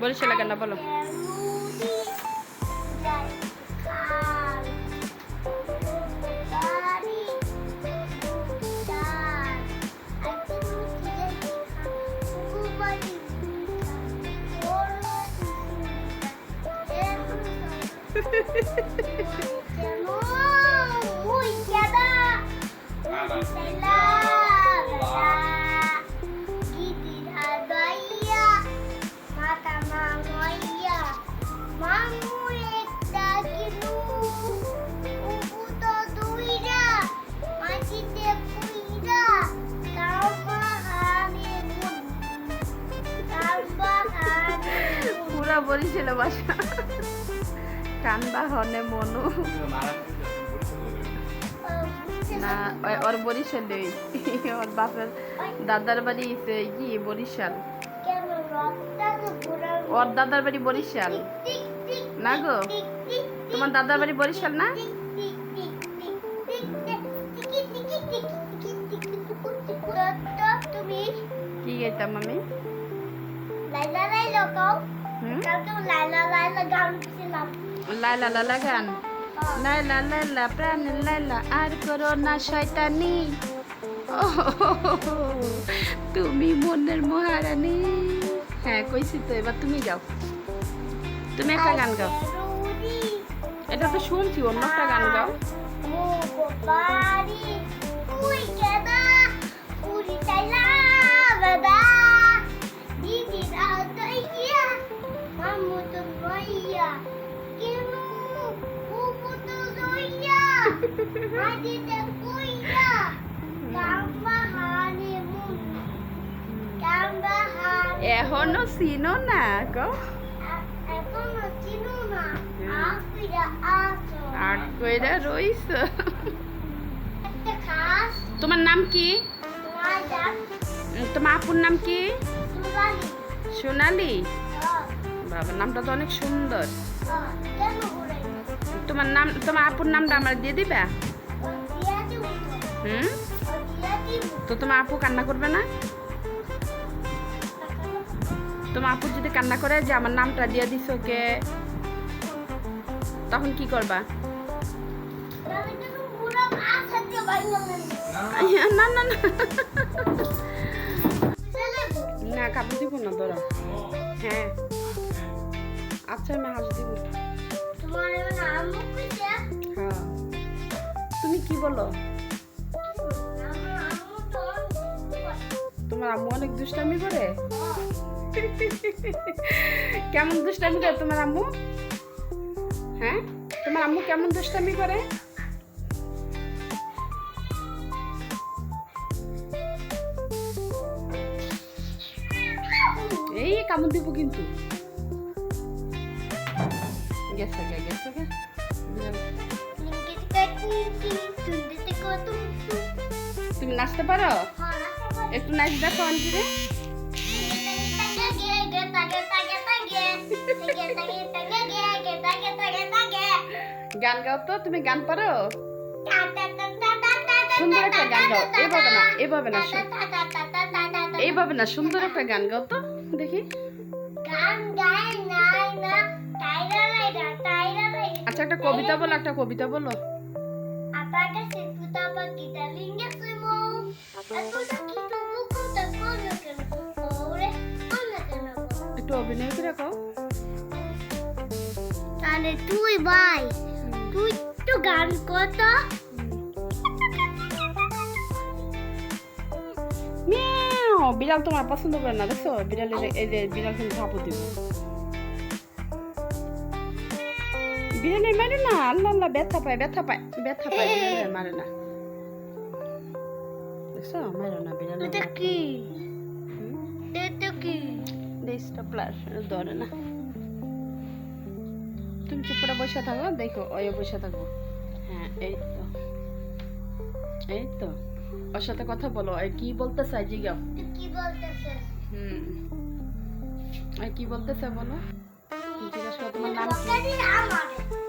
বরিশালে কেন বলো। Muy বরিশালে বাসা। কান্দা হনে মনু। না ওর বরিশালে ওর বাপের দাদার বাড়ি কি বরিশাল? ওর দাদার বাড়ি বরিশাল? না গো। তোমার দাদার বাড়ি বরিশাল না? কি গাইতাম আমি? লাইলা লাইলা কও। লাইলা লালা গান। লাইলা লাইলা প্রাণ লাইলা আর করো না শয়তানি। তুমি মনের মহারানী। হ্যাঁ কইছি তো এবার তুমি যাও তুমি একটা গান গাও। এটা তো শুনছি অন্য একটা গান গাও। দিদি মামু তো বইয়া কেন বুবু তো দইয়া আজি তে কইয়া কাম্বা হানে মুন কাম্বা হানে এখনও চিনো না গো? এখনও চিনু না আপিরা আছো। রইছ। তোমার নাম কি? তোমার আপুর নাম কি? সোনালি? বাবা নামটা তো অনেক সুন্দর। তোমার নাম তোমার আপুর নামটা আমার দিয়ে দিবা? হুম? তো তোমার আপু কান্না করবে না? তোমার আপু যদি কান্না করে যে আমার নামটা দিয়ে দিস ওকে তখন কি করবা? আইয়া, না না না। না কাপড় দিব না ধরো। হ্যাঁ। আচ্ছা আমি হাস দিব তোমার নাম কইছে হ্যাঁ। তুমি কি বলো? তোমার আম্মু অনেক দুষ্টামি করে? কেমন দুষ্টামি করে তোমার আম্মু? হ্যাঁ? তোমার আম্মু কেমন দুষ্টামি করে? এই কামড় দিব কিন্তু। সুন্দরতে কত তুমি নাচতে পারো? একটু নাচ দেখো রে। গান গাও তো, তুমি গান পারো? সুন্দর একটা গান গাও, এভাবে না এভাবে না এইভাবে না, সুন্দর একটা গান গাও তো, দেখি। আচ্ছা একটা কবিতা বলো একটা কবিতা বলো। একটু অভিনয় করে রাখো তাহলে তুই ভাই তুই তো গান কত মিয়াও বিড়াল তোমার পছন্দ করে না দেখছ? বিড়ালের এই যে বিড়াল কিন্তু ঝাপু দিব। বিড়ালে মারে না আল্লাহ আল্লাহ ব্যথা পায় ব্যথা পায় ব্যথা পায় বিড়ালে মারে না। দেখছ? মারো না। বিড়ালে এটা কি? এটা কি? স্টপলার ধরে না। তুমি চুপ করে বসে থাকো দেখো ওই বসে থাকো। হ্যাঁ এই তো। এই তো। ওর সাথে কথা বলো কি বলতে চাই জিগাও কি বলতেছিস হুম। আর কি বলতে চাই বলো জিজ্ঞাসা তোমার নাম কি?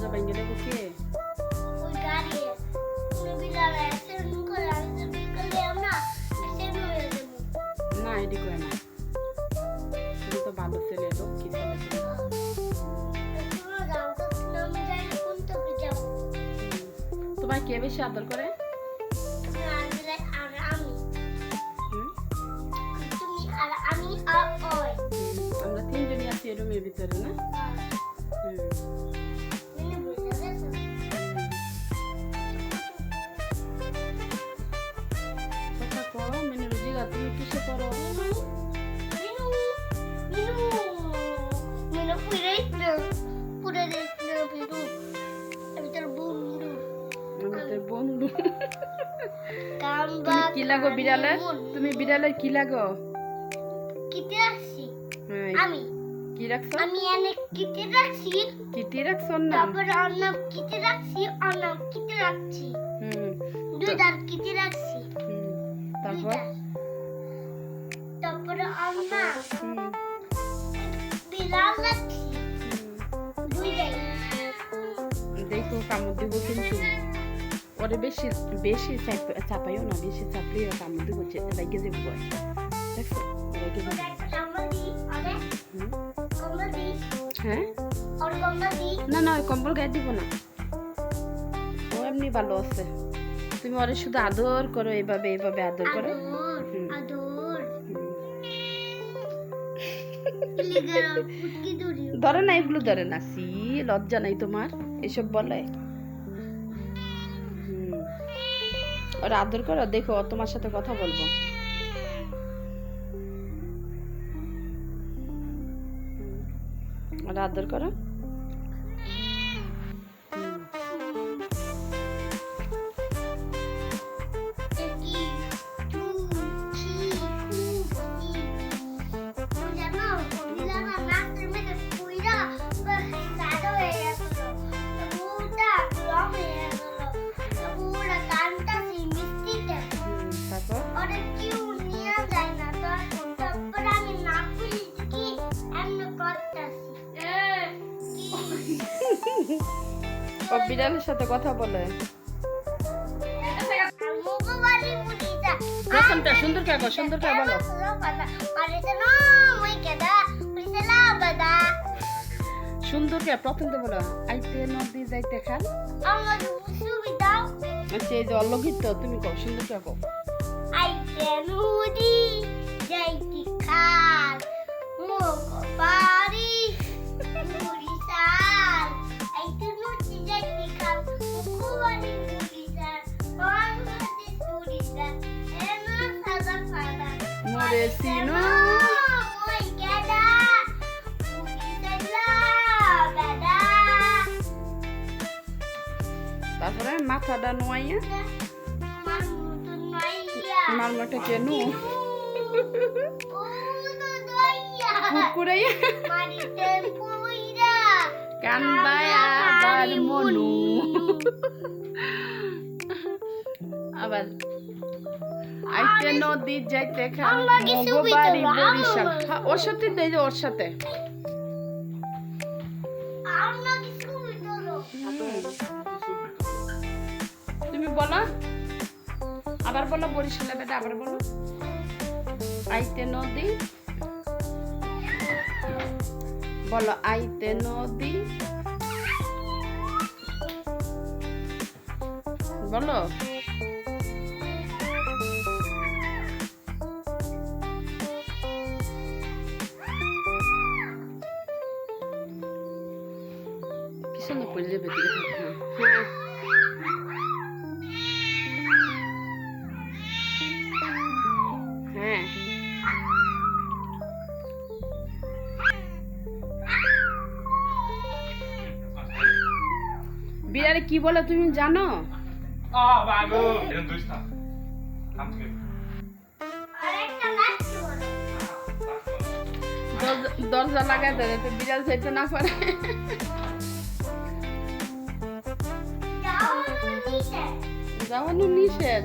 দরজা ভেঙে দেবো কে না এটি করে না তুমি তো ভালো ছেলে লক্ষ্মী ছেলে তোমার কে বেশি আদর করে আমরা তিনজনই আছি এই রুমের ভিতরে না তুমি কি লাগো তুমি কি লাগো? কিতে রাখছি। আমি। কি রাখছো? আমি এনে কিতে রাখছি। কিটি রাখছো ওর নাম অন্য কিতে রাখছি অন্য কিতে রাখছি। হুম দুইটার কিতে রাখছি। হুম। তারপর? অন্য বিড়াল রাখছি। দুইটাই। দেখো কামড় দিব কিন্তু। ওরে বেশি বেশি চাপ- চাপাইও না বেশি চাপলেও কামড় দিব রেগে যাব বয় দেখছ? রেগে যাব ওরা ওরে হ্যাঁ? ওর না না ওই কম্বল গায়ে দিব না। ও এমনি ভালো আছে। তুমি ওরে শুধু আদর করো এভাবে এভাবে আদর করো। ধরে না এগুলো ধরে না। সি লজ্জা নাই তোমার এসব বলে। ওরা আদর করো দেখো তোমার সাথে কথা বলব। ওরা আদর করো ও বিড়ালের সাথে কথা বলে। প্রথমটা সুন্দর কে গো সুন্দর কে বলো। সুন্দর কে প্রথম তো বলো আইতে নদী যাইতে খাল আচ্ছা এই যে তো তুমি কও সুন্দর কে কও। মোরে আমার আমার কেন? কুকুরাইয়া কান্দায়া আবার মনু। আবার আইতে নদী যাইতে মগবাড়ি বরিশাল হ্যাঁ, ওর সাথে দেই ওর সাথে। তুমি বলো। আবার বলো বরিশালে বেটা আবার বলো। আইতে নদী। বলো আইতে নদী। বলো। বিড়ালে কি বলে তুমি জানো? দরজা- লাগাই দেয় তো বিড়াল যেতে না পারে। যাওয়ানো নিষেধ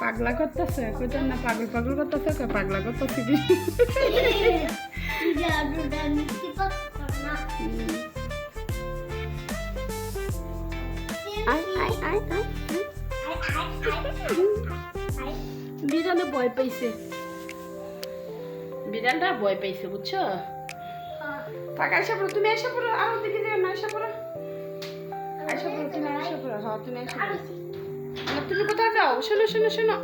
পাগলা করতেছে? কইতেন না পাগল পাগল করতেছে? কই পাগলা করতেছে? কি। বিড়ালে ভয় পাইছে। বিড়ালটা ভয় পাইছে বুঝছ? পাকা এসে পড়ো তুমি এসে পড়ো আমার দিকে যেও না এসে পড়ো। এসে পড়ো তুমি এসে পড়ো হ্যাঁ তুমি এসে পড়ো। না, তুমি কোথায় যাও শোনো শোনো শোনো